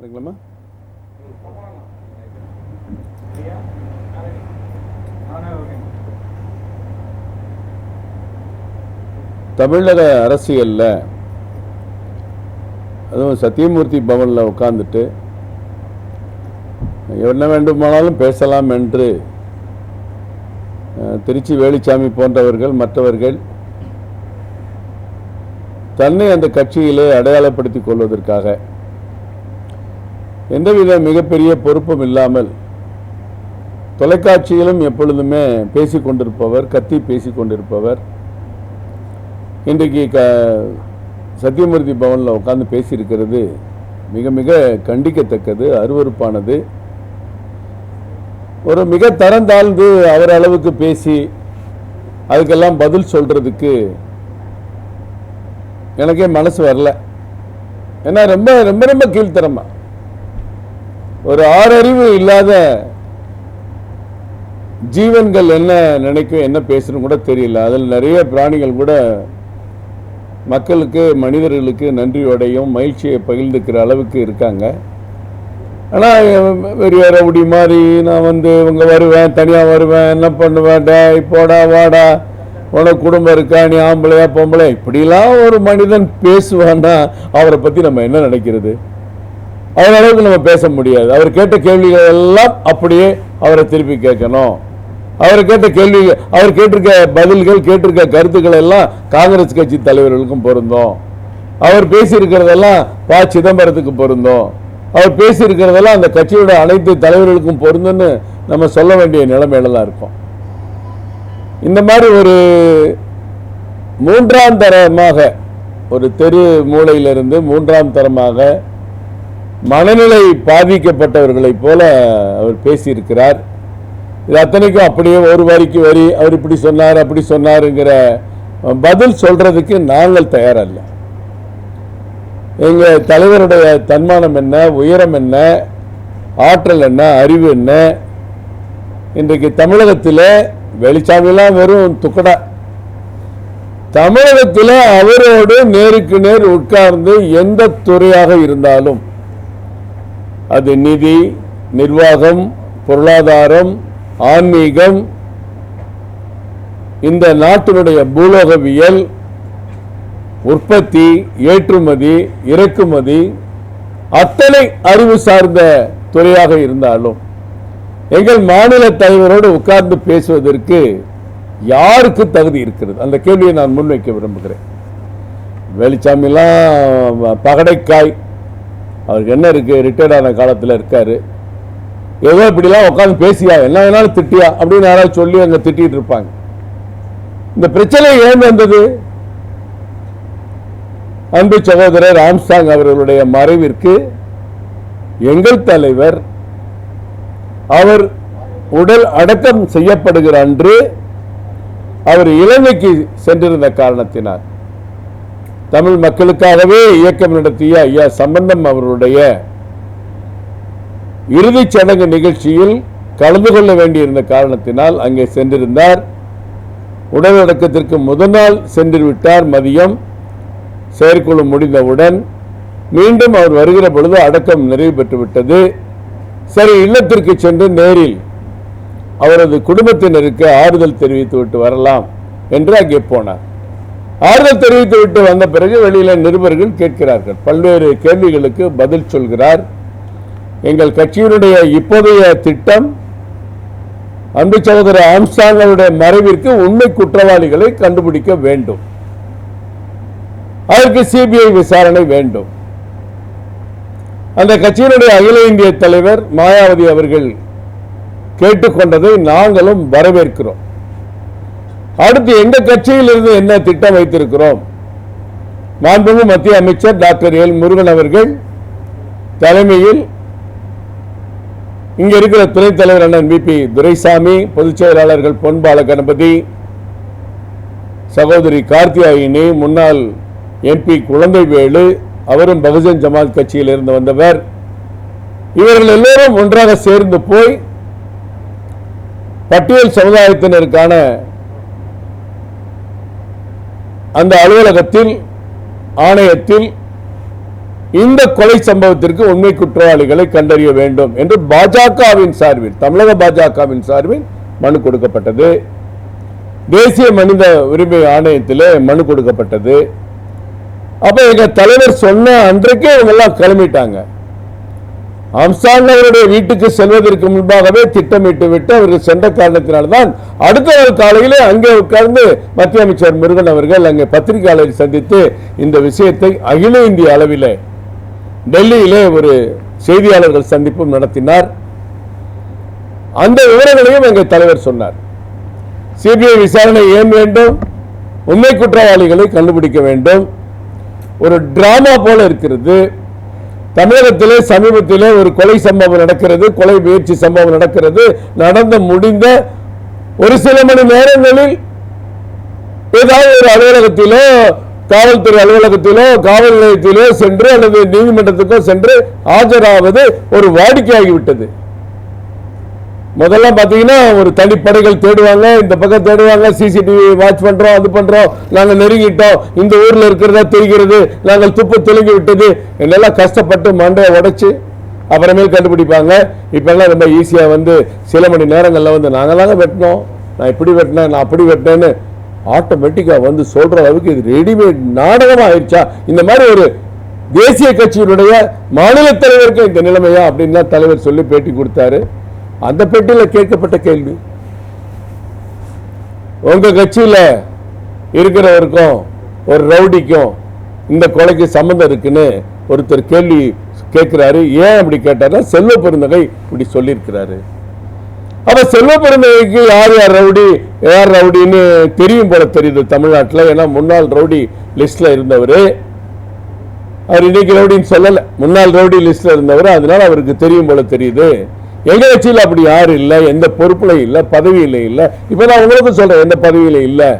இருக்கலாமா தமிழக அரசியல்ல அதுவும் சத்தியமூர்த்தி பவனில் உட்காந்துட்டு என்ன வேண்டுமானாலும் பேசலாம் என்று திருச்சி வேலுச்சாமி போன்றவர்கள் மற்றவர்கள் தன்னை அந்த கட்சியிலே அடையாளப்படுத்திக் கொள்வதற்காக எந்தவித மிகப்பெரிய பொறுப்பும் இல்லாமல் தொலைக்காட்சியிலும் எப்பொழுதுமே பேசிக்கொண்டிருப்பவர் கத்தி பேசி கொண்டிருப்பவர் இன்றைக்கு க சத்தியமூர்த்தி பவனில் உட்கார்ந்து பேசியிருக்கிறது மிக மிக கண்டிக்கத்தக்கது அருவருப்பானது. ஒரு மிக தரம் தாழ்ந்து அவர் அளவுக்கு பேசி அதுக்கெல்லாம் பதில் சொல்றதுக்கு எனக்கே மனசு வரல. ஏன்னா ரொம்ப ரொம்ப ரொம்ப கீழ்த்தரமா. ஒரு ஆறறிவு இல்லாத ஜீவன்கள் என்ன நினைக்கும் என்ன பேசணும் கூட தெரியல. அதில் நிறைய பிராணிகள் கூட மக்களுக்கு மனிதர்களுக்கு நன்றியோடையும் மகிழ்ச்சியை பகிர்ந்துக்கிற அளவுக்கு இருக்காங்க. ஆனால் வேற ரவுடி மாதிரி நான் வந்து இவங்க வருவேன் தனியாக வருவேன் என்ன பண்ணுவேன்? டேய் போடா வாடா. உனக்கு குடும்பம் இருக்கா? நீ ஆம்பளையா பொம்பளை இப்படிலாம் ஒரு மனிதன் பேசுவான்னா அவரை பற்றி நம்ம என்ன நினைக்கிறது? அவர் நம்ம பேச முடியாது. அவர் கேட்ட கேள்விகள் எல்லாம் அப்படியே அவரை திருப்பி கேட்கணும். அவர் கேட்ட கேள்வி அவர் கேட்டிருக்க பதில்கள் கேட்டிருக்க கருத்துக்கள் எல்லாம் காங்கிரஸ் கட்சி தலைவர்களுக்கும் பொருந்தும். அவர் பேசியிருக்கிறதெல்லாம் ப. சிதம்பரத்துக்கு பொருந்தும். அவர் பேசியிருக்கிறதெல்லாம் அந்த கட்சியோட அனைத்து தலைவர்களுக்கும் பொருந்தும்னு நம்ம சொல்ல வேண்டிய நிலைமையில தான் இருக்கோம். இந்த மாதிரி ஒரு மூன்றாம் தரமாக ஒரு தெரு மூலையிலிருந்து மூன்றாம் தரமாக மனநிலை பாதிக்கப்பட்டவர்களைப் போல அவர் பேசியிருக்கிறார். இது அத்தனைக்கும் அப்படியே ஒரு வரிக்கு வரி அவர் இப்படி சொன்னார் அப்படி சொன்னாருங்கிற பதில் சொல்கிறதுக்கு நாங்கள் தயாரல்ல. எங்கள் தலைவருடைய தன்மானம் என்ன உயரம் என்ன ஆற்றல் என்ன அறிவு என்ன? இன்றைக்கு தமிழகத்தில் வெளிச்சாமிலாம் வெறும் துக்கடா. தமிழகத்தில் அவரோடு நேருக்கு நேர் உட்கார்ந்து எந்த துறையாக இருந்தாலும் அது நிதி நிர்வாகம் பொருளாதாரம் ஆன்மீகம் இந்த நாட்டினுடைய பூலோகவியல் உற்பத்தி ஏற்றுமதி இறக்குமதி அத்தனை அறிவு சார்ந்த துறையாக இருந்தாலும் எங்கள் மாநில தலைவரோடு உட்கார்ந்து பேசுவதற்கு யாருக்கு தகுதி இருக்கிறது? அந்த கேள்வியை நான் முன்வைக்க விரும்புகிறேன். வெளிச்சாமிலாம் பகடைக்காய் அவருக்கு என்ன இருக்கு? ரிட்டையர்ட் ஆன காலத்தில் இருக்காரு. ஏதோ இப்படிலாம் உட்காந்து பேசியா? என்ன வேணாலும் திட்டியா? அப்படின்னு யாராவது சொல்லி அங்க திட்டிட்டு இருப்பாங்க. இந்த பிரச்சனை ஏன் வந்தது? அன்பு சகோதரர் ஆம்சாங் அவர்களுடைய மறைவிற்கு எங்கள் தலைவர் அவர் உடல் அடக்கம் செய்யப்படுகிற அன்று அவர் இலங்கைக்கு சென்றிருந்த காரணத்தினார் தமிழ் மக்களுக்காகவே இயக்கம் நடத்திய ஐயா சம்பந்தம் அவருடைய இறுதிச் சடங்கு நிகழ்ச்சியில் கலந்து கொள்ள வேண்டியிருந்த காரணத்தினால் அங்கே சென்றிருந்தார். உடலடக்கத்திற்கு முதல் நாள் சென்று விட்டார் மதியம். செயற்குழு முடிந்தவுடன் மீண்டும் அவர் வருகிற பொழுது அடக்கம் நிறைவு பெற்றுவிட்டது. சரி இல்லத்திற்கு சென்று நேரில் அவரது குடும்பத்தினருக்கு ஆறுதல் தெரிவித்துவிட்டு வரலாம் என்று அங்கே போனார். ஆறுதல் தெரிவித்து விட்டு வந்த பிறகு வெளியில நிருபர்கள் கேட்கிறார்கள். பல்வேறு கேள்விகளுக்கு பதில் சொல்கிறார். எங்கள் கட்சியினுடைய இப்போதைய திட்டம் அன்பு சகோதரர் ஆம்சாங்களுடைய மறைவிற்கு உண்மை குற்றவாளிகளை கண்டுபிடிக்க வேண்டும். அதற்கு சிபிஐ விசாரணை வேண்டும். அந்த கட்சியினுடைய அகில இந்திய தலைவர் மாயாவதி அவர்கள் கேட்டுக்கொண்டதை நாங்களும் வரவேற்கிறோம். அடுத்து எங்க கட்சியிலிருந்து என்ன திட்டம் வைத்திருக்கிறோம்? மாண்புமிகு மத்திய அமைச்சர் டாக்டர் எல் முருகன் அவர்கள் தலைமையில் இங்க இருக்கிற துணைத் தலைவர் அண்ணன் பிபி துரைசாமி பொதுச் செயலாளர்கள் பொன்பால கணபதி சகோதரி கார்த்தியாயினி முன்னாள் எம்பி குழந்தைவேலு அவரும் பகுஜன் ஜமாத் கட்சியிலிருந்து வந்தவர். இவர்கள் எல்லோரும் ஒன்றாக சேர்ந்து போய் பட்டியல் சமுதாயத்தினருக்கான அந்த அலுவலகத்தில் ஆணையத்தில் இந்த கொலை சம்பவத்திற்கு உண்மை குற்றவாளிகளை கண்டறிய வேண்டும் என்று பாஜகவின் சார்பில் தமிழக பாஜகவின் சார்பில் மனு கொடுக்கப்பட்டது. தேசிய மனித உரிமை ஆணையத்திலே மனு கொடுக்கப்பட்டது. அப்ப எங்க தலைவர் சொன்ன அன்றைக்கே இவங்க எல்லாம் கிளம்பிட்டாங்க. அம்சாங் அவருடைய வீட்டுக்கு செல்வதற்கு முன்பாகவே திட்டமிட்டு விட்டு அவர்கள் சென்ற காரணத்தினால்தான் அடுத்த ஒரு காலையிலே அங்கே உட்கார்ந்து மத்திய அமைச்சர் முருகன் அவர்கள் அங்கே பத்திரிகையாளரை சந்தித்து இந்த விஷயத்தை அகில இந்திய அளவிலே டெல்லியிலே ஒரு செய்தியாளர்கள் சந்திப்பும் நடத்தினார். அந்த விவரங்களையும் எங்கள் தலைவர் சொன்னார். சிபிஐ விசாரணை ஏன் வேண்டும்? உண்மை குற்றவாளிகளை கண்டுபிடிக்க வேண்டும். ஒரு டிராமா போல இருக்கிறது. தமிழகத்திலே சமீபத்திலே ஒரு கொலை சம்பவம் நடக்கிறது கொலை முயற்சி சம்பவம் நடக்கிறது. நடந்து முடிந்த ஒரு சில மணி நேரங்களில் ஏதாவது ஒரு அலுவலகத்திலோ காவல்துறை அலுவலகத்திலோ காவல் நிலையத்திலோ சென்று அல்லது நீதிமன்றத்துக்கோ சென்று ஆஜராவது ஒரு வாடிக்கையாகிவிட்டது. முதல்ல பார்த்தீங்கன்னா ஒரு தனிப்படைகள் தேடுவாங்க இந்த பக்கம் தேடுவாங்க சிசிடிவி வாட்ச் பண்ணுறோம் அது பண்ணுறோம் நாங்கள் நெருங்கிட்டோம் இந்த ஊரில் இருக்கிறதா தெரிகிறது நாங்கள் துப்பு தெலுங்கி விட்டது என்னெல்லாம் கஷ்டப்பட்டு மண்டையை உடைச்சி அப்புறமேல் கண்டுபிடிப்பாங்க. இப்போல்லாம் ரொம்ப ஈஸியாக வந்து சில மணி நேரங்களில் வந்து நாங்களாங்க வெட்டினோம். நான் இப்படி வெட்டினேன் நான் அப்படி வெட்டினேன்னு ஆட்டோமேட்டிக்காக வந்து சொல்கிற அளவுக்கு இது ரெடிமேட் நாடகமாக ஆயிடுச்சா இந்த மாதிரி ஒரு தேசிய கட்சியினுடைய மாநில தலைவருக்கு இந்த நிலைமையா? அப்படின்னு தான் தலைவர் சொல்லி பேட்டி கொடுத்தாரு. அந்த பெட்டியில் கேட்கப்பட்ட கேள்வி. உங்க கட்சியில இருக்கிறவருக்கும் ஒரு ரவுடிக்கும் இந்த கொலைக்கு சம்மந்தம் இருக்குன்னு ஒருத்தர் கேள்வி கேட்கிறாரு. ஏன் அப்படி கேட்டாருன்னா செல்வ பெருந்தகை இப்படி சொல்லியிருக்கிறாரு. அப்ப செல்வ பெருந்தகைக்கு யார் யார் ரவுடி யார் ரவுடின்னு தெரியும் போல தெரியுது தமிழ்நாட்டில். ஏன்னா முன்னாள் ரவுடி லிஸ்ட்ல இருந்தவர். அவர் இன்னைக்கு ரவுடின்னு சொல்லல. முன்னாள் ரவுடி லிஸ்ட்ல இருந்தவர். அதனால அவருக்கு தெரியும் போல தெரியுது. எங்க கட்சியில் அப்படி யாரும் இல்லை? எந்த பொறுப்பில் இல்லை? பதவியில் இல்லை? இப்ப நான் உங்களுக்கு சொல்றேன் எந்த பதவியில இல்லை?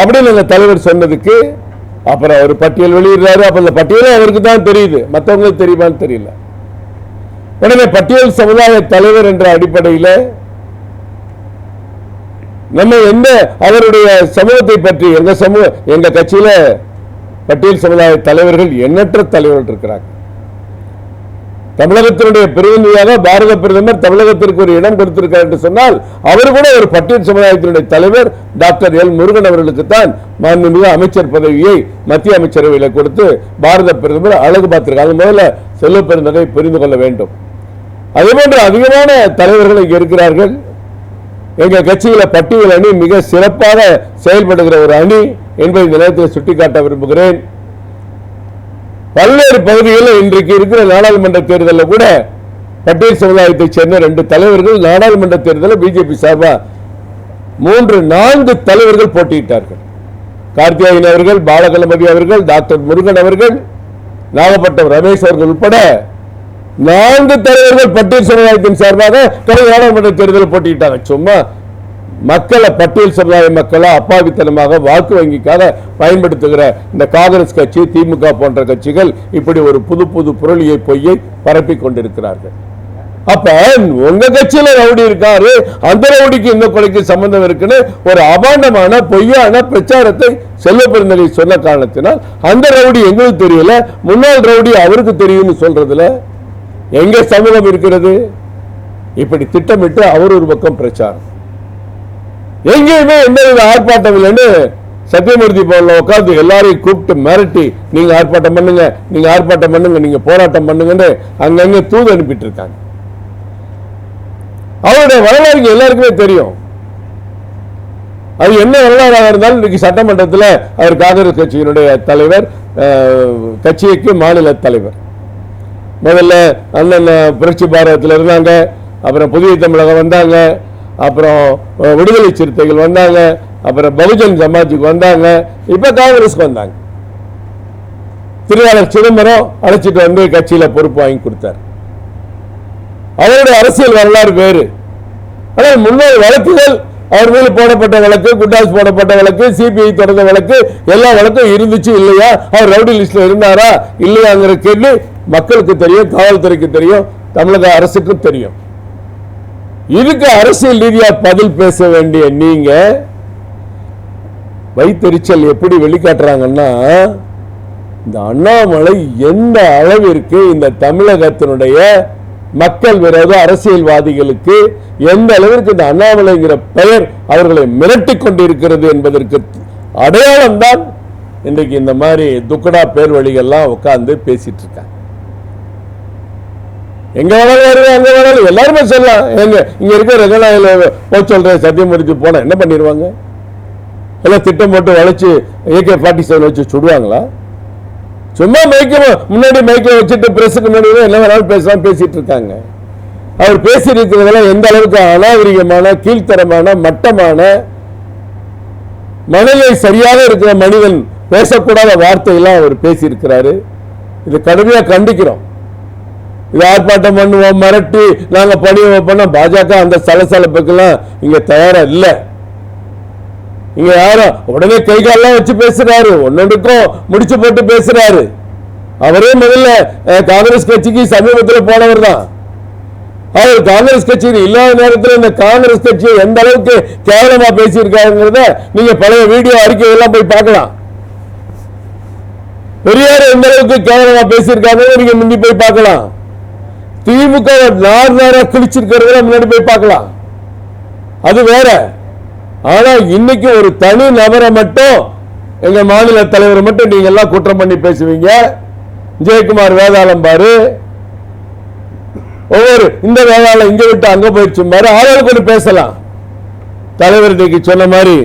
அப்படின்னு எங்க தலைவர் சொன்னதுக்கு அப்புறம் அவர் பட்டியல் வெளியிடுறாரு. அப்ப அந்த பட்டியலும் அவருக்கு தான் தெரியுது. மற்றவங்களுக்கு தெரியுமான்னு தெரியல. எனவே பட்டியல் சமுதாய தலைவர் என்ற அடிப்படையில் நம்ம எந்த அவருடைய சமூகத்தை பற்றி எங்க சமூக எங்க கட்சியில பட்டியல் சமுதாய தலைவர்கள் எண்ணற்ற தலைவர்கள் இருக்கிறாங்க. தமிழகத்தினுடைய பிரதிநிதியாக பாரத பிரதமர் தமிழகத்திற்கு ஒரு இடம் கொடுத்திருக்கார் என்று சொன்னால் அவர் கூட ஒரு பட்டியல் சமுதாயத்தினுடைய தலைவர் டாக்டர் எல் முருகன் அவர்களுக்கு தான் மாண்புமிகு அமைச்சர் பதவியை மத்திய அமைச்சரவையில் கொடுத்து பாரத பிரதமர் அழகு பார்த்திருக்காங்க முதல்ல செல்வ பெருந்தகை புரிந்து கொள்ள வேண்டும். அதேபோன்று அதிகமான தலைவர்கள் இங்கே இருக்கிறார்கள். எங்கள் கட்சியில் பட்டியல் அணி மிக சிறப்பாக செயல்படுகிற ஒரு அணி என்பதை இந்த நேரத்தில் சுட்டிக்காட்ட விரும்புகிறேன். பல்வேறு பகுதிகளில் இன்றைக்கு இருக்கிற நாடாளுமன்ற தேர்தலில் கூட பட்டேல் சமுதாயத்தைச் சேர்ந்த ரெண்டு தலைவர்கள் நாடாளுமன்ற தேர்தலில் பிஜேபி சார்பா மூன்று நான்கு தலைவர்கள் போட்டியிட்டார்கள். கார்த்தியாயன் அவர்கள் பாலகணபதி அவர்கள் டாக்டர் முருகன் அவர்கள் நாகப்பட்டினம் ரமேஷ் அவர்கள் உட்பட நான்கு தலைவர்கள் பட்டியல் சமுதாயத்தின் சார்பாக கடந்த நாடாளுமன்ற தேர்தலில் போட்டியிட்டாங்க. சும்மா மக்களை பட்டியல் சமுதாய மக்களை அப்பாவித்தனமாக வாக்கு வங்கிக்காக பயன்படுத்துகிற இந்த காங்கிரஸ் கட்சி திமுக போன்ற கட்சிகள் இப்படி ஒரு புது புது புரளியை பொய்யை பரப்பிக் கொண்டிருக்கிறார்கள். அப்ப உங்க கட்சியில ரவுடி இருக்காரு? அந்த ரவுடிக்கு இந்த கொலைக்கு சம்பந்தம் இருக்குன்னு ஒரு அபாண்டமான பொய்யான பிரச்சாரத்தை செல்வ பெருந்தகை சொன்ன காரணத்தினால் அந்த ரவுடி எங்களுக்கு தெரியல முன்னாள் ரவுடி அவருக்கு தெரியும்னு சொல்றதுல எங்க சமூகம் இருக்கிறது? இப்படி திட்டமிட்டு அவர் ஒரு பக்கம் பிரச்சாரம். எங்கேயுமே எந்த வித ஆர்ப்பாட்டம் இல்லைன்னு சத்தியமூர்த்தி போல உட்காந்து எல்லாரையும் கூப்பிட்டு மிரட்டி நீங்க ஆர்ப்பாட்டம் பண்ணுங்க நீங்க ஆர்ப்பாட்டம் பண்ணுங்க நீங்க போராட்டம் பண்ணுங்கன்னு அங்கங்க தூது அனுப்பிட்டு இருக்காங்க அவருடைய வரலாறு எல்லாருக்குமே தெரியும். அது என்ன வரலாறாக இருந்தாலும் இன்னைக்கு சட்டமன்றத்தில் அவர் காங்கிரஸ் கட்சியினுடைய தலைவர் அஹ், கட்சிக்கு மாநில தலைவர். முதல்ல அண்ணன் புரட்சி பாரதத்தில் இருந்தாங்க அப்புறம் புதிய தமிழகம் வந்தாங்க அப்புறம் விடுதலை சிறுத்தைகள் வந்தாங்க அப்புறம் பகுஜன் சமாஜுக்கு வந்தாங்க இப்ப காங்கிரஸ்க்கு வந்தாங்க. திருவாளர் சிதம்பரம் அழைச்சிட்டு வந்து கட்சியில பொறுப்பு வாங்கி கொடுத்தார். அவருடைய அரசியல் வரலாறு வேறு. ஆனால் முன்னோர் வழக்குகள் அவர் மீது போடப்பட்ட வழக்கு குண்டாஸ் போடப்பட்ட வழக்கு சிபிஐ தொடர்ந்த வழக்கு எல்லா வழக்கும் இருந்துச்சு இல்லையா? அவர் ரவுடி லிஸ்ட்ல இருந்தாரா? இல்லையாங்கிற கேள்வி மக்களுக்கு தெரியும் காவல்துறைக்கு தெரியும் தமிழக அரசுக்கும் தெரியும். இதுக்கு அரசியல் ரீதியா பதில் பேச வேண்டிய நீங்க வைத்தறிச்சல் எப்படி வெளிக்காட்டுறாங்கன்னா இந்த அண்ணாமலை எந்த அளவிற்கு இந்த தமிழகத்தினுடைய மக்கள் விரோத அரசியல்வாதிகளுக்கு எந்த அளவிற்கு இந்த அண்ணாமலைங்கிற பெயர் அவர்களை மிரட்டி கொண்டிருக்கிறது என்பதற்கு அடையாளம்தான் இன்றைக்கு இந்த மாதிரி துக்கடா பேர் வழிகள்லாம் உட்கார்ந்து பேசிட்டு இருக்காங்க. எங்கே வேணாலும் வருவேன் எங்கே வேணாலும். எல்லாருமே சொல்லலாம். எங்க இங்கே இருக்க ரங்கநாயில போக சொல்கிறேன் சத்தியம் முடிச்சு போனால் என்ன பண்ணிடுவாங்க எல்லாம் திட்டம் போட்டு வளைச்சி ஏகே ஃபார்ட்டி செவன் வச்சு சுடுவாங்களா? சும்மா மைக்க முன்னாடி மைக்க வச்சுட்டு பிரஸுக்கு முன்னாடி தான் என்ன வேணாலும் பேசலாம் பேசிகிட்டு இருக்காங்க. அவர் பேசியிருக்கிறதெல்லாம் எந்த அளவுக்கு அநாகரிகமான கீழ்த்தரமான மட்டமான மனநிலை சரியாக இருக்கிற மனிதன் பேசக்கூடாத வார்த்தையெல்லாம் அவர் பேசியிருக்கிறாரு. இது கடுமையாக கண்டிக்கிறோம். ஆர்ப்பாட்டம் பண்ணுவோம் மிரட்டி நாங்க பணி வைப்போம்னா பாஜக அந்த சலசலப்புக்கெல்லாம் இங்க தயாரா இல்லை. இங்க யாரும் உடனே கை காலெல்லாம் வச்சு பேசுறாரு ஒன்னொன்றுக்கும் முடிச்சு போட்டு பேசுறாரு. அவரே முதல்ல காங்கிரஸ் கட்சிக்கு சமீபத்தில் போனவர் தான். அவர் காங்கிரஸ் கட்சியில் இல்லாத நேரத்தில் இந்த காங்கிரஸ் கட்சியை எந்த அளவுக்கு கேவலமா பேசியிருக்காருங்கிறத நீங்க பழைய வீடியோ அறிக்கை எல்லாம் போய் பார்க்கலாம். பெரியார் எந்த அளவுக்கு கேவலமா பேசியிருக்காங்க நீங்க முந்தி போய் பார்க்கலாம். திமுக நார் நாரா கிழிச்சிருக்கிறத முன்னாடி போய் பார்க்கலாம். அது வேற. ஆனா இன்னைக்கு ஒரு தனி நபரை மட்டும் எங்க மாநில தலைவரை மட்டும் நீங்க எல்லாம் குற்றம் பண்ணி பேசுவீங்க. ஜெயக்குமார் வேதாளம் பாரு. ஒவ்வொரு இந்த வேதாளம் இங்க விட்டு அங்க போயிடுச்சு பாரு. ஆளுக்கு ஒன்று பேசலாம். தலைவர் இன்னைக்கு சொன்ன மாதிரி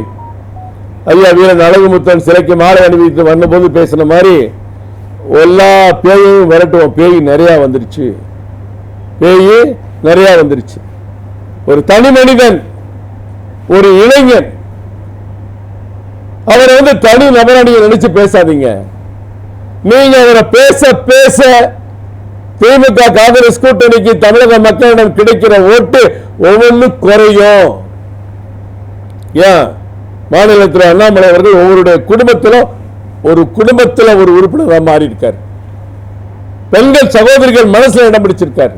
ஐயா வீரன் அழகுமுத்தன் சிலைக்கு மாலை அணிவித்து வந்தபோது பேசின மாதிரி எல்லா பேயையும் விரட்டுவோம். பேய் நிறைய வந்துருச்சு. பேய் நிறைய வந்துருச்சு. ஒரு தனி மனிதன் ஒரு இளைஞன் அவரை வந்து தனி நபரா நீங்க நினைச்சு பேசாதீங்க. நீங்க அவரை பேச பேச திமுக காங்கிரஸ் கூட்டணிக்கு தமிழக மக்களிடம் கிடைக்கிற ஓட்டு ஒவ்வொன்றும் குறையும். ஏன்? மாநிலத்தில் அண்ணாமலை அவர்கள் ஒவ்வொருடைய குடும்பத்திலும் ஒரு குடும்பத்தில் ஒரு உறுப்பினராக மாறி இருக்கார் பெண்கள் சகோதரிகள் மனசுல இடம் பிடிச்சிருக்காரு.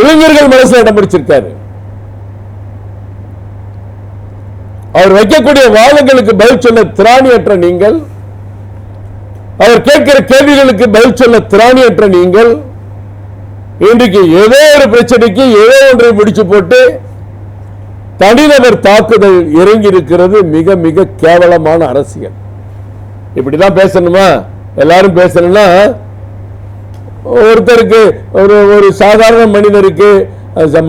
இளைஞர்கள் மனசுல இடம் பிடிச்சிருக்காரு. அவர் வைக்கக்கூடிய வாதங்களுக்கு பதில் சொல்ல திராணியற்ற நீங்கள் அவர் கேட்கிற கேள்விகளுக்கு பதில் சொல்ல திராணியற்ற நீங்கள் இன்றைக்கு ஏதோ ஒரு பிரச்சனைக்கு ஏதோ ஒன்றை முடிச்சு போட்டு தனிநபர் தாக்குதல் இறங்கி இருக்கிறது மிக மிக கேவலமான அரசியல். இப்படிதான் பேசணுமா? எல்லாரும் பேசணும்னா ஒருத்தருக்கு ஒரு ஒரு சாதாரண மனிதருக்கு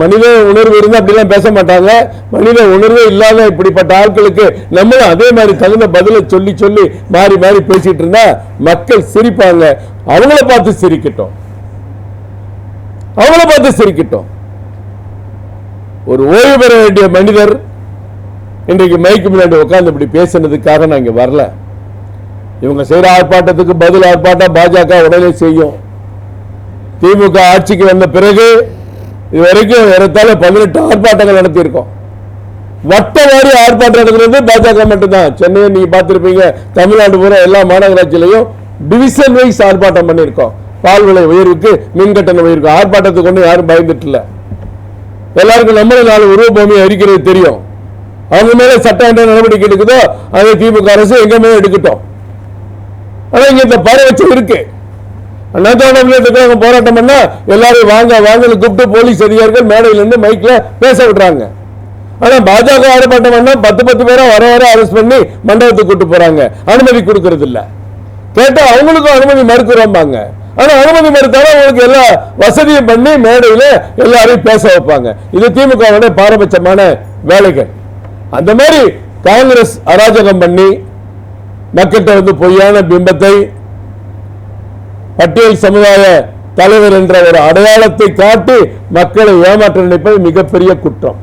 மனித உணர்வு இருந்தா அப்படிலாம் பேச மாட்டாங்க. மனித உணர்வே இல்லாத இப்படிப்பட்ட ஆட்களுக்கு நம்மளும் அதே மாதிரி தகுந்த பதிலை சொல்லி சொல்லி மாறி மாறி பேசிட்டு இருந்தா மக்கள் சிரிப்பாங்க. அவங்கள பார்த்து சிரிக்கட்டும். அவங்கள பார்த்து சிரிக்கட்டும். ஒரு ஓய்வு பெற வேண்டிய மனிதர் இன்றைக்கு மைக்கு முன்னாடி உட்கார்ந்து இப்படி பேசுனதுக்காக நான் இங்க வரல. இவங்க செய்யற ஆர்ப்பாட்டத்துக்கு பதில் ஆர்ப்பாட்டம் பாஜக உடனே செய்யும். திமுக ஆட்சிக்கு வந்த பிறகு இதுவரைக்கும் ஏறத்தாழ பதினெட்டு ஆர்ப்பாட்டங்கள் நடத்தியிருக்கோம். வட்ட வாரி ஆர்ப்பாட்டம் நடக்கிறது பாஜக மட்டும்தான். சென்னையை நீங்க பார்த்துருப்பீங்க தமிழ்நாடு பூரா எல்லா மாநகராட்சியிலையும் டிவிஷன் வைஸ் ஆர்ப்பாட்டம் பண்ணியிருக்கோம். பால் விலை உயர்வுக்கு மின் கட்டண உயர்வுக்கு ஆர்ப்பாட்டத்துக்கு ஒன்றும் யாரும் பயந்துட்டு இல்லை எல்லாருக்கும் நம்மள நாலு உருவ அறிக்கிறது தெரியும். அவங்க மேல சட்டம் என்ன நடவடிக்கை எடுக்குதோ அதை திமுக அரசு எங்க மேல எடுக்கட்டும். ஆனா இங்க இந்த பறவை இருக்கு. அண்ணாச்சாரம் போராட்டம் பண்ணா எல்லாரும் வாங்க வாங்கன்னு கூப்பிட்டு போலீஸ் அதிகாரிகள் மேடையில இருந்து மைக்ல பேச விடுறாங்க ஆனா பாஜக ஆர்ப்பாட்டம் பண்ணா பத்து பத்து பேரை வர வர அரெஸ்ட் பண்ணி மண்டபத்துக்கு கூட்டு போறாங்க. அனுமதி கொடுக்கறது இல்ல கேட்டா அவங்களுக்கும் அனுமதி மறுக்கிறோம்பாங்க. ஆனா அனுமதி மறுத்தாலும் அவங்களுக்கு எல்லா வசதியும் பண்ணி மேடையில எல்லாரையும் பேச வைப்பாங்க. இது திமுகவுடைய பாரபட்சமான வேலைகள். அந்த மாதிரி காங்கிரஸ் அராஜகம் பண்ணி மக்கள்கிட்ட வந்து பொய்யான பிம்பத்தை பட்டியல் சமுதாய தலைவர் என்ற ஒரு அடையாளத்தை காட்டி மக்களை ஏமாற்ற நினைப்பது மிகப்பெரிய குற்றம்.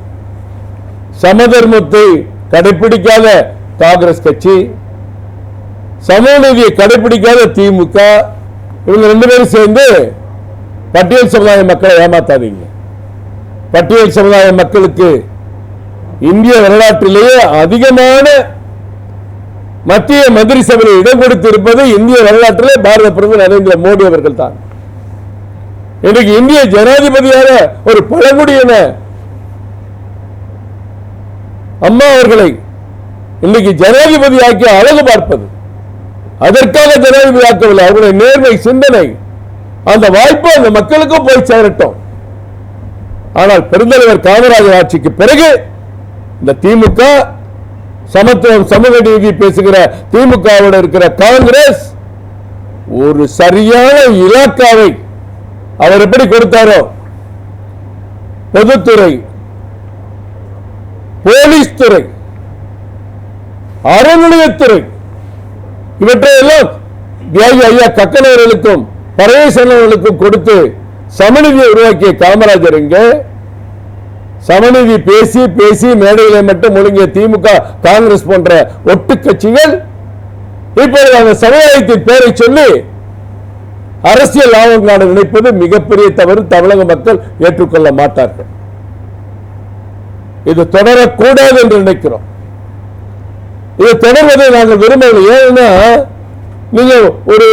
சமதர்மத்தை கடைபிடிக்காத காங்கிரஸ் கட்சி சமூக நீதியை கடைபிடிக்காத திமுக இவங்க ரெண்டு பேரும் சேர்ந்து பட்டியல் சமுதாய மக்களை ஏமாத்தாதீங்க. பட்டியல் சமுதாய மக்களுக்கு இந்திய வரலாற்றிலேயே அதிகமான மத்திய மந்திரி சபையில் இடம் கொடுத்து இருப்பது இந்திய வரலாற்றிலே பாரத பிரதமர் நரேந்திர மோடி அவர்கள் தான் இன்றைக்கு இந்திய ஜனாதிபதியாக ஒரு பழங்குடியின அம்மா அவர்களை இன்னைக்கு ஜனாதிபதி ஆக்கி அழகு பார்ப்பது. அதற்காக ஜனாதிபதி ஆக்கவில்லை. அவருடைய நேர்மை சிந்தனை அந்த வாய்ப்பு அந்த மக்களுக்கும் போய் சேரட்டும். ஆனால் பெருந்தலைவர் காமராஜர் ஆட்சிக்கு பிறகு இந்த திமுக சமத்துவம் சமூக நீதி பேசுகிற திமுகவோட இருக்கிற காங்கிரஸ் ஒரு சரியான இலாக்காவை அவர் எப்படி கொடுத்தாரோ? பொதுத்துறை போலீஸ் துறை அறநிலையத்துறை இவற்றையெல்லாம் தியாகி ஐயா கக்கனவர்களுக்கும் பரவேசனவர்களுக்கும் கொடுத்து சமநிதியை உருவாக்கிய காமராஜர் இங்கே சமநீதி பேசி பேசி மேடைகளை மட்டும் முழுங்கிய திமுக காங்கிரஸ் போன்ற ஒட்டு கட்சிகள் இப்பொழுது அந்த சமுதாயத்தின் பெயரை சொல்லி அரசியல் லாபம் காண நினைப்பது மிகப்பெரிய தவறு. தமிழக மக்கள் ஏற்றுக்கொள்ள மாட்டார்கள். இது தொடரக்கூடாது என்று நினைக்கிறோம். இது தொடர்வதை நாங்கள் விரும்பவில்லை. ஏன்னா நீங்க ஒரு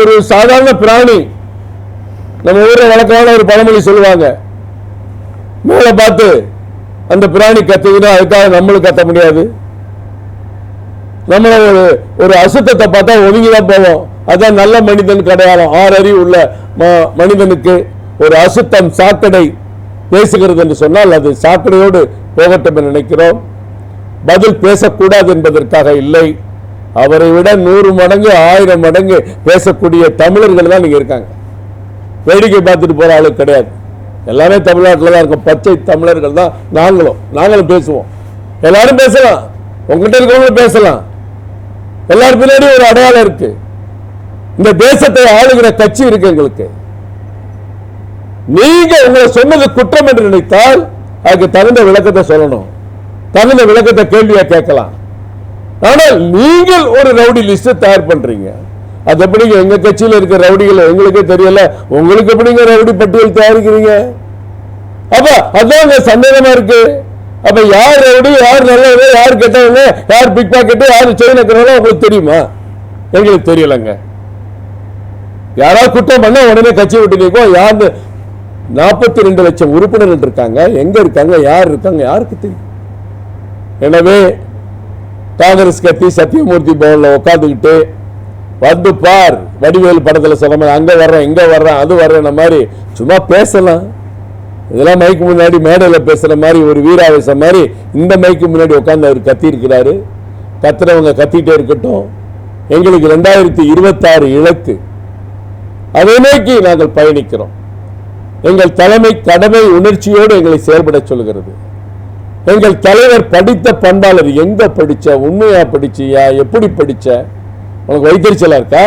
ஒரு சாதாரண பிராணி நம்ம ஊரில் வழக்கமான ஒரு பழமொழி சொல்லுவாங்க மேலே பார்த்து அந்த பிராணி கத்துதுன்னா அதுக்காக நம்மளும் கத்த முடியாது. நம்மள ஒரு ஒரு அசுத்தத்தை பார்த்தா ஒதுங்கி தான் போவோம். அதான் நல்ல மனிதன் அடையாளம் ஆறு அறிவு உள்ள ம- மனிதனுக்கு ஒரு அசுத்தம் சாக்கடை பேசுகிறது என்று சொன்னால் அது சாக்கடையோடு போகட்டும் என்று நினைக்கிறோம். பதில் பேசக்கூடாது என்பதற்காக இல்லை. அவரை விட நூறு மடங்கு ஆயிரம் மடங்கு பேசக்கூடிய தமிழர்கள் தான் நீங்க இருக்காங்க. வேடிக்கை பார்த்துட்டு போற ஆளு கிடையாது. எல்லாமே தமிழ்நாட்டில் தான் இருக்கும். பச்சை தமிழர்கள் தான் நாங்களும். நாங்களும் பேசுவோம். எல்லாரும் பேசலாம். உங்ககிட்ட இருக்கவங்களும் பேசலாம். எல்லாரும் பின்னாடியும் ஒரு அடையாளம் இருக்கு. இந்த தேசத்தை ஆளுகிற கட்சி இருக்கு எங்களுக்கு. நீங்க உங்களை சொன்னது குற்றம் என்று நினைத்தால் அதுக்கு தகுந்த விளக்கத்தை சொல்லணும். தகுந்த விளக்கத்தை கேள்வியா கேட்கலாம். ஆனால் நீங்கள் ஒரு ரவுடி லிஸ்ட் தயார் பண்றீங்க. அது எப்படிங்க எங்க கட்சியில் இருக்க ரவுடிகள் எங்களுக்கே தெரியல? உங்களுக்கு எப்படிங்க ரவுடி பட்டியல் தயாரிக்கிறீங்க? அப்ப அதான் சந்தேகமா இருக்கு. அப்ப யார் ரவுடி யார் நல்லவங்க யார் கெட்டவங்க யார் பிக் பாக்கெட்டு யார் செயின் இருக்கிறவங்க உங்களுக்கு தெரியுமா? எங்களுக்கு தெரியலங்க. யாராவது குற்றம் பண்ணா உடனே கட்சி விட்டு நிற்கும் யார் நாற்பத்தி ரெண்டு லட்சம் உறுப்பினர்கள் இருக்காங்க எங்க இருக்காங்க யார் இருக்காங்க யாருக்கு தெரியும்? எனவே காங்கிரஸ் கட்சி சத்தியமூர்த்தி பவனில் உட்காந்துக்கிட்டு வந்து பார் வடிவேல் படத்தில் சொன்ன மாதிரி அங்கே வர்றேன் இங்கே வர்றேன் அது வர்றேன் மாதிரி சும்மா பேசலாம். இதெல்லாம் மைக்கு முன்னாடி மேடையில் பேசுகிற மாதிரி ஒரு வீராவேசம் மாதிரி இந்த மைக்கு முன்னாடி உட்காந்து அவர் கத்தியிருக்கிறாரு. கத்துறவங்க கத்திட்டே இருக்கட்டும். எங்களுக்கு ரெண்டாயிரத்தி இருபத்தாறு இலக்கு. அதை நோக்கி நாங்கள் பயணிக்கிறோம். எங்கள் தலைமை கடமை உணர்ச்சியோடு எங்களை செயல்பட சொல்கிறது எங்கள் தலைவர் படித்த பண்பாளர் எங்க படிச்ச உண்மையா படிச்சியா எப்படி படித்த உனக்கு வைத்தறிச்சலாக இருக்கா?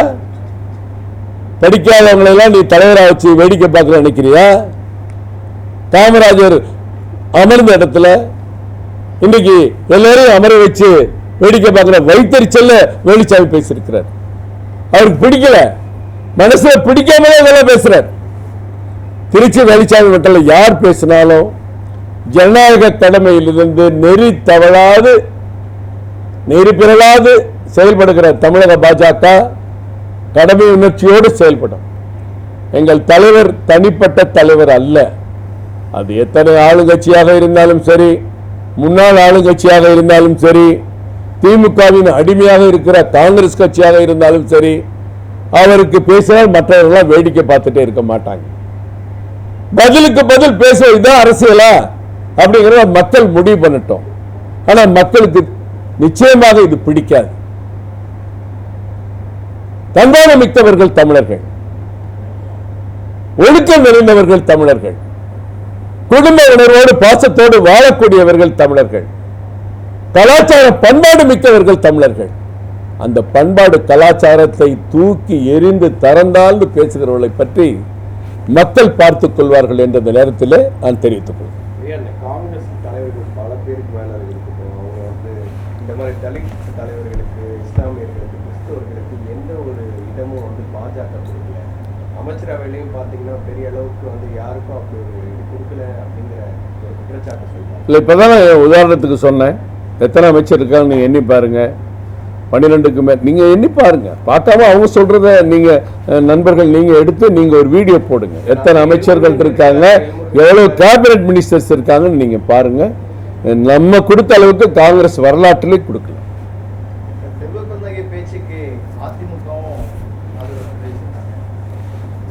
படிக்காதவங்களெல்லாம் நீ தலைவரா வச்சு வேடிக்கை பார்க்க நினைக்கிறியா? காமராஜர் அமர்ந்த இடத்துல இன்னைக்கு எல்லாரையும் அமர வச்சு வேடிக்கை பார்க்குற வைத்தறிச்சல்ல வேலுச்சாமி பேசியிருக்கிறார். அவருக்கு பிடிக்கல. மனசுல பிடிக்காமலே இதெல்லாம் பேசுறார். திருச்சி வேலுச்சாமி மட்டும் யார் பேசினாலும் ஜனநாயக கடமையிலிருந்து நெறி தவழாது நெறி பிறழாது செயல்படுகிற தமிழக பாஜக கடமை உணர்ச்சியோடு செயல்படும். எங்கள் தலைவர் தனிப்பட்ட தலைவர் அல்ல. அது எத்தனை ஆளுங்கட்சியாக இருந்தாலும் சரி முன்னாள் ஆளுங்கட்சியாக இருந்தாலும் சரி திமுகவின் அடிமையாக இருக்கிற காங்கிரஸ் கட்சியாக இருந்தாலும் சரி அவருக்கு பேசினால் மற்றவர்களாம் வேடிக்கை பார்த்துட்டே இருக்க மாட்டாங்க. பதிலுக்கு பதில் பேசுவதுதான் இதுதான் அரசியலா? அப்படிங்கிறத மக்கள் முடிவு பண்ணட்டும். ஆனா மக்களுக்கு நிச்சயமாக இது பிடிக்காது. தன்மானம் மிக்கவர்கள் தமிழர்கள். ஒழுக்கம் நிறைந்தவர்கள் தமிழர்கள். குடும்ப உணர்வோடு பாசத்தோடு வாழக்கூடியவர்கள் தமிழர்கள். கலாச்சார பண்பாடு மிக்கவர்கள் தமிழர்கள். அந்த பண்பாடு கலாச்சாரத்தை தூக்கி எரிந்து தரந்தாழ்ந்து பேசுகிறவர்களை பற்றி மக்கள் பார்த்துக் கொள்வார்கள் என்ற இந்த நேரத்தில் நான் தெரிவித்துக் கொள்கிறேன் ஏன் காங்கிரஸ் தலைவர்கள் பல பேருக்கு மேல இருக்கட்டும் அவங்க வந்து இந்த மாதிரி தலித் தலைவர்களுக்கு இஸ்லாமியர்களுக்கு கிறிஸ்தவர்களுக்கு எந்த ஒரு இடமும் வந்து பாஜக கொடுக்கல அமைச்சரவையிலையும் பார்த்தீங்கன்னா பெரிய அளவுக்கு வந்து யாருக்கும் அப்படி ஒரு இது கொடுக்கல அப்படிங்கிற ஒரு குற்றச்சாட்டு சொல்லுவாங்க இல்லை இப்போ தான் உதாரணத்துக்கு சொன்னேன். எத்தனை அமைச்சர் இருக்காங்க நீங்கள் எண்ணி பாருங்க. பன்னிரெண்டுக்கு மேல் நீங்கள் எண்ணி பாருங்க. பார்க்காம அவங்க சொல்கிறத நீங்கள் நண்பர்கள் நீங்கள் எடுத்து நீங்கள் ஒரு வீடியோ போடுங்க. எத்தனை அமைச்சர்கள் இருக்காங்க எவ்வளோ கேபினட் மினிஸ்டர்ஸ் இருக்காங்கன்னு நீங்கள் பாருங்க. நம்ம கொடுத்த அளவுக்கு காங்கிரஸ் வரலாற்றிலே கொடுக்கல செல்வ பிறந்தகை பேச்சுக்கு அதிமுக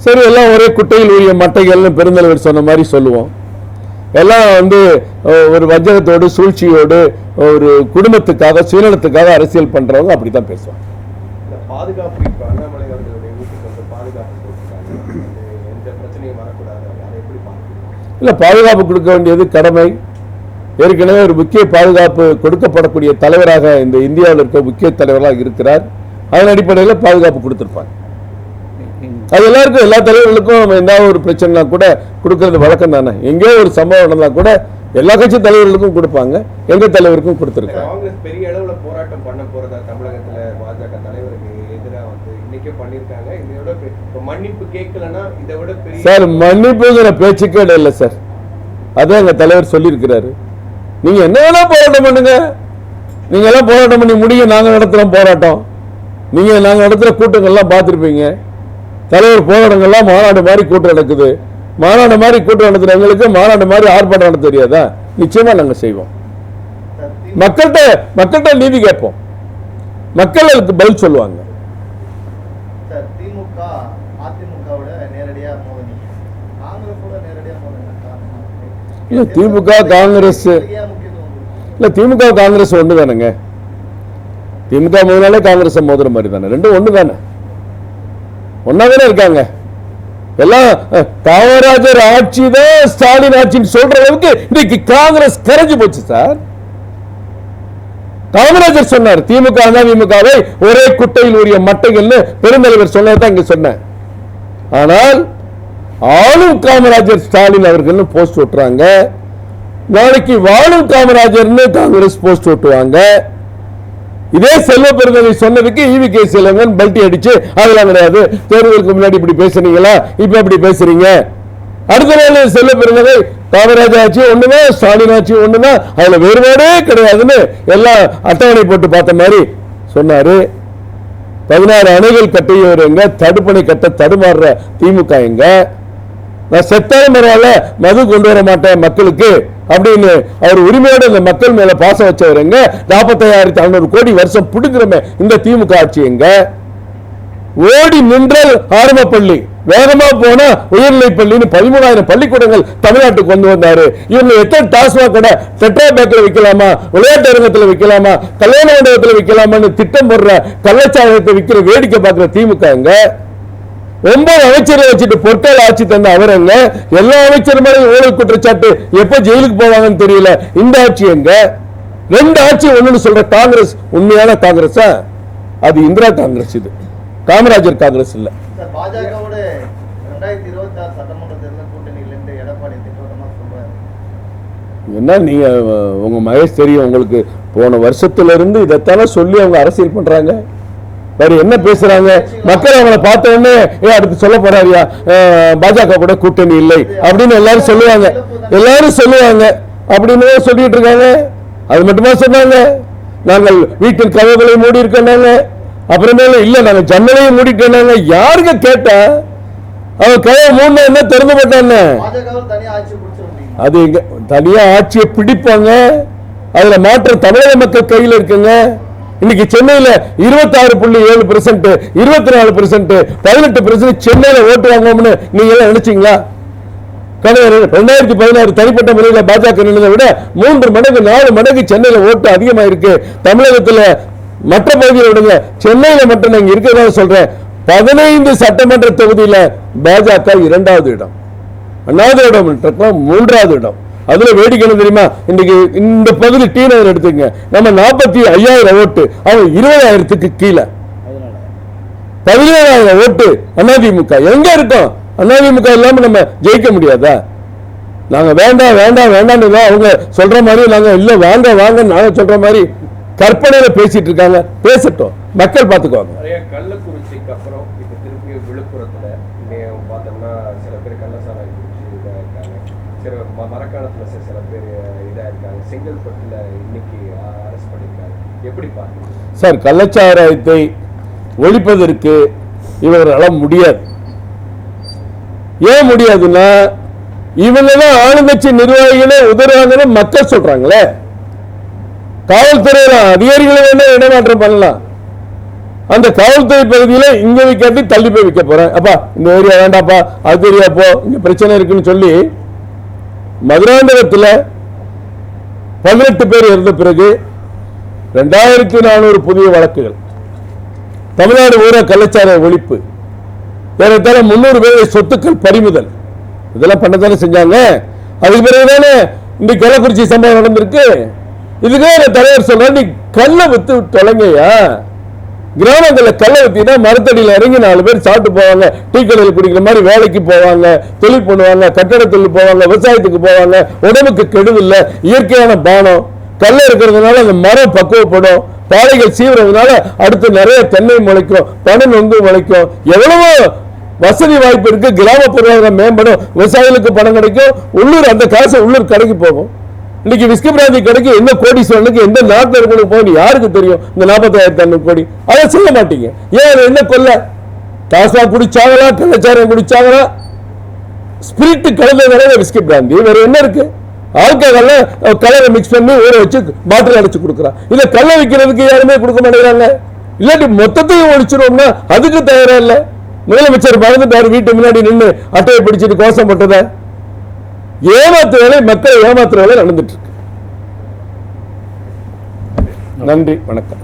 சரி எல்லாம் ஒரே குட்டையில் உரிய மட்டைகள்னு பெருந்தலைவர் சொன்ன மாதிரி சொல்லுவோம். எல்லாம் வந்து ஒரு வஞ்சகத்தோடு சூழ்ச்சியோடு ஒரு குடும்பத்துக்காக சுயநலத்துக்காக அரசியல் பண்றவங்க அப்படித்தான் பேசுவாங்க. இந்த பாதுகாப்பு இப்போ அண்ணாமலை அவர்களுடைய வீட்டுக்கு வந்து பாதுகாப்பு கொடுத்துருக்காங்க. அது எந்த பிரச்சனையும் வரக்கூடாது. அதை எப்படி பார்க்குறீங்க இல்ல பாதுகாப்பு கொடுக்க வேண்டியது கடமை. ஏற்கனவே ஒரு முக்கிய பாதுகாப்பு கொடுக்கப்படக்கூடிய தலைவராக இந்த இந்தியாவில் இருக்க முக்கிய தலைவராக இருக்கிறார். அதன் அடிப்படையில் பாதுகாப்பு கொடுத்திருப்பாங்க அது எல்லாருக்கும் எல்லா தலைவர்களுக்கும் ஏதாவது ஒரு பிரச்சனைனா கூட கொடுக்கறது வழக்கம் தானே. எங்கேயோ ஒரு சம்பவம் நடந்தா கூட எல்லா கட்சி தலைவர்களுக்கும் கொடுப்பாங்க. எங்க தலைவருக்கும் கொடுத்துருக்காங்க? காங்கிரஸ் பெரிய அளவுல போராட்டம் பண்ண போறதா தமிழகத்துல பாஜக தலைவருக்கு எதிராக வந்து இன்னைக்கே பண்ணியிருக்காங்க இதை விட பெ- இப்ப மன்னிப்பு கேட்கலன்னா இதை விட பெரிய சார் மன்னிப்புங்கிற பேச்சுக்கே இல்லை சார். அதான் எங்க தலைவர் சொல்லியிருக்கிறாரு. நீங்க என்ன வேணா போராட்டம் பண்ணுங்க. நீங்க எல்லாம் போராட்டம் பண்ணி முடியும் நாங்க நடத்துறோம் போராட்டம். நீங்க நாங்க நடத்துற கூட்டங்கள்லாம் பார்த்துருப்பீங்க. தலைவர் போராட்டங்கள்லாம் மாநாடு மாதிரி கூட்டம் நடக்குது. மாநாடு மாதிரி கூட்டம் நடத்துறவங்களுக்கு மாநாடு மாதிரி ஆர்ப்பாட்டம் நடத்த தெரியாதா? நிச்சயமா நாங்க செய்வோம். மக்கள்கிட்ட மக்கள்கிட்ட நீதி கேட்போம். மக்கள் அதுக்கு பதில் சொல்லுவாங்க. இல்ல, திமுக, காங்கிரஸ்? இல்ல திமுக காங்கிரஸ் ஒண்ணு தானேங்க திமுக முதலாளே காங்கிரஸ் மோதுற மாதிரி தானே. ரெண்டும் ஒண்ணு தானே ஒன்னா தானே இருக்காங்க? எல்லாம் காமராஜர் ஆட்சி தான் ஸ்டாலின் ஆட்சின்னு சொல்ற அளவுக்கு இன்னைக்கு காங்கிரஸ் கரைஞ்சு போச்சு சார். காமராஜர் சொன்னார் திமுக அதிமுகவை ஒரே குட்டையில் உரிய மட்டைகள்னு பெருந்தலைவர் சொன்னதான் இங்க சொன்னேன். ஆனால் ஆளும் காமராஜர் ஸ்டாலின் அவர்கள் போஸ்ட் ஓட்டுறாங்க நாளைக்கு வாழும் காமராஜர்னு காங்கிரஸ் போஸ்ட் ஓட்டுவாங்க இதே செல்வ பெருந்தகை சொன்னதுக்கு ஈவி கே செல்வங்கன் பல்ட்டி அடிச்சு அதெல்லாம் கிடையாது. தேர்தலுக்கு முன்னாடி இப்படி பேசுனீங்களா? இப்ப இப்படி பேசுறீங்க? அடுத்த நாள் செல்ல பெருந்தகை காமராஜ ஆட்சி ஒண்ணுதான் ஸ்டாலின் ஆட்சி ஒண்ணுதான் அதுல வேறுபாடே கிடையாதுன்னு எல்லாம் அட்டவணை போட்டு பார்த்த மாதிரி சொன்னாரு. பதினாறு அணைகள் கட்டியவர் எங்க? தடுப்பணை கட்ட தடுமாறுற திமுக எங்க? நான் செத்தாலும் பரவாயில்ல மது கொண்டு வர மாட்டேன் மக்களுக்கு. அப்படின்னு அவர் உரிமையோட இந்த மக்கள் மேல பாசம் வச்சவர் எங்க? நாற்பத்தாயிரத்தி ஐநூறு கோடி வருஷம் பிடுங்குறமே இந்த திமுக ஆட்சி எங்க? ஓடி நின்றால் ஆரம்ப பள்ளி வேகமா போனா உயர்நிலை பள்ளின்னு பதிமூணாயிரம் பள்ளிக்கூடங்கள் தமிழ்நாட்டுக்கு கொண்டு வந்தாரு. இவங்க எத்தனை டாஸ்மாக் கூட டெட்ரா பேக்கில் வைக்கலாமா? விளையாட்டு அரங்கத்தில் வைக்கலாமா? கல்யாண மண்டபத்தில் வைக்கலாமான்னு திட்டம் போடுற கள்ளச்சாதகத்தை விற்கிற வேடிக்கை பார்க்குற திமுக எங்க? ஒன்பது அமைச்சரை வச்சுட்டு பொற்கால ஆட்சி தந்த அவரங்க எல்லா அமைச்சர் மேலும் ஊழல் குற்றச்சாட்டு எப்ப ஜெயிலுக்கு போவாங்கன்னு தெரியல. இந்த ஆட்சி எங்க? ரெண்டு ஆட்சி ஒண்ணுன்னு சொல்ற காங்கிரஸ் உண்மையான காங்கிரஸா? அது இந்திரா காங்கிரஸ் இது. காமராஜர் காங்கிரஸ் இல்ல. சார் பாஜகவோட ரெண்டாயிரத்தி இருபத்தி ஆறு சட்டமன்ற தேர்தல் கூட்டணியிலிருந்து எடப்பாடி திட்டவட்டமா சொல்றாரு. என்ன நீங்க உங்க மகேஷ் தெரியும் உங்களுக்கு போன வருஷத்துல இருந்து இதைத்தானே சொல்லி அவங்க அரசியல் பண்றாங்க. வேற என்ன பேசுறாங்க? மக்கள் அவங்கள பார்த்த உடனே ஏ அடுத்து சொல்ல போறாரியா? பாஜக கூட கூட்டணி இல்லை. அப்படின்னு எல்லாரும் சொல்லுவாங்க. எல்லாரும் சொல்லுவாங்க. அப்படின்னு சொல்லிட்டு இருக்காங்க. அது மட்டுமா சொன்னாங்க? நாங்கள் வீட்டில் கதவுகளை மூடி இருக்கோம்னாங்க அப்புறமேல இல்ல நாங்க ஜன்னலையும் மூடிட்டோம்னாங்க யாருங்க கேட்டா? அவன் கதவை மூணு என்ன திறந்து போட்டான்னு அது எங்க தனியா ஆட்சியை பிடிப்பாங்க. அதுல மாற்றம் தமிழக மக்கள் கையில் இருக்குங்க. இன்னைக்கு சென்னையில இருபத்தாறு புள்ளி ஏழு பெர்சென்ட் இருபத்தி நாலு பெர்சென்ட் பதினெட்டு பெர்சென்ட் சென்னையில ஓட்டு வாங்குவோம்னு நீங்க எல்லாம் நினைச்சீங்களா? ரெண்டாயிரத்தி பதினாறு தனிப்பட்ட முறையில் பாஜக நிலையை விட மூன்று மடங்கு நாலு மடங்கு சென்னையில ஓட்டு அதிகமா இருக்கு தமிழகத்துல மற்ற பகுதியை விடுங்க. சென்னையில மட்டும் நான் இருக்கிறதா சொல்றேன். பதினைந்து சட்டமன்ற தொகுதியில பாஜக இரண்டாவது இடம். அண்ணாவது இடம் மூன்றாவது இடம். அதுல வேடிக்கை என்ன தெரியுமா? இன்னைக்கு இந்த பகுதி டி நகர் எடுத்துங்க நம்ம நாற்பத்தி ஐயாயிரம் ஓட்டு அவங்க இருபதாயிரத்துக்கு கீழே. பதினேழாயிரம் ஓட்டு அதிமுக எங்க இருக்கோம்? அதிமுக இல்லாம நம்ம ஜெயிக்க முடியாதா? நாங்க வேண்டாம் வேண்டாம் வேண்டாம்னு தான் அவங்க சொல்ற மாதிரி நாங்க இல்ல வாங்க வாங்க நாங்க சொல்ற மாதிரி கற்பனையில பேசிட்டு இருக்காங்க. பேசட்டும். மக்கள் பார்த்துக்குவாங்க நிறைய கள்ளக்குறிச்சிக்கு அப்புறம் இப்போ திருப்பி விழுப்புரத்துல இன்னைக்கு பார்த்தோம்னா சில பேர் கள்ளசாராய் குடிச்சு இதாக இருக்காங்க சில காலத்தில் மரக்காணத்துல சில பேர் இதாக இருக்காங்க. செங்கல்பட்டில் இன்னைக்கு அரெஸ்ட் பண்ணியிருக்காங்க எப்படி பார்க்குறீங்க? சார் கள்ளச்சாராயத்தை ஒழிப்பதற்கு இவர்களால் முடியாது. ஏன் முடியாதுன்னா இவங்கெல்லாம் ஆளுங்கட்சி நிர்வாகிகளே உதறாங்கன்னு மக்கள் சொல்றாங்களே. காவல்துறையில அதிகாரிகளை வேணா இடமாற்றம் பண்ணலாம். அந்த காவல்துறை பகுதியில் இங்க வைக்காட்டி தள்ளி போய் வைக்க போறேன். அப்பா இந்த ஏரியா வேண்டாப்பா அது ஏரியா போ இங்க பிரச்சனை இருக்குன்னு சொல்லி மதுராந்தகத்துல பதினெட்டு பேர் இருந்த பிறகு ரெண்டாயிரத்தி நானூறு புதிய வழக்குகள். தமிழ்நாடு ஊர கலாச்சார ஒழிப்பு. ஏறத்தாழ முன்னூறு பேருடைய சொத்துக்கள் பறிமுதல். இதெல்லாம் பண்ணதானே செஞ்சாங்க? அதுக்கு பிறகு தானே இன்னைக்கு கள்ளக்குறிச்சி சம்பவம் நடந்திருக்கு. இதுக்கே தலைவர் சொல்றேன் நீ கல்லை வித்து தொலைங்கய்யா. கிராமங்களில் கல்லை ஊற்றினா மரத்தடியில் இறங்கி நாலு பேர் சாப்பிட்டு போவாங்க. டீ கடையில் குடிக்கிற மாதிரி வேலைக்கு போவாங்க. தொழில் பண்ணுவாங்க. கட்டட தொழில் போவாங்க. விவசாயத்துக்கு போவாங்க. உடம்புக்கு கெடுதில்ல. இயற்கையான பானம். கல்ல இருக்கிறதுனால அந்த மரம் பக்குவப்படும். பாறைகள் சீவுறதுனால அடுத்து நிறைய தென்னை முளைக்கும். பனை நொங்கு முளைக்கும். எவ்வளவோ வசதி வாய்ப்பு இருக்கு. கிராமப்புற மேம்படும். விவசாயிகளுக்கு பணம் கிடைக்கும். உள்ளூர் அந்த காசு உள்ளூர் கடைக்கு போகும். இன்னைக்கு விஸ்கி பிராந்தி கடைக்கு எந்த கோடீஸ்வரனுக்கு எந்த நாட்டில் இருக்கணும் போகணும் யாருக்கு தெரியும்? இந்த நாற்பத்தாயிரத்தி ஐநூறு கோடி. அதை சொல்ல மாட்டீங்க. ஏன் அது என்ன கொல்ல? காசா குடிச்சாங்களா? கள்ளச்சாரம் குடிச்சாங்களா? ஸ்பிரிட் கலந்ததுனால விஸ்கி பிராந்தி வேற என்ன இருக்கு? ஆல்கஹால கலரை மிக்ஸ் பண்ணி ஊற வச்சு பாட்டில் அடைச்சு கொடுக்குறான். இல்லை கல்ல விற்கிறதுக்கு யாருமே கொடுக்க மாட்டேங்கிறாங்க. இல்லாட்டி மொத்தத்தையும் ஒழிச்சிருவோம்னா அதுக்கு தயாரா இல்லை? முதலமைச்சர் மறந்துட்டாரு வீட்டு முன்னாடி நின்று அட்டையை பிடிச்சிட்டு கோஷம் போட்டதை. ஏமாத்து வேலை மக்களை ஏமாத்துற வேலை நடந்துட்டு இருக்கு. நன்றி வணக்கம்.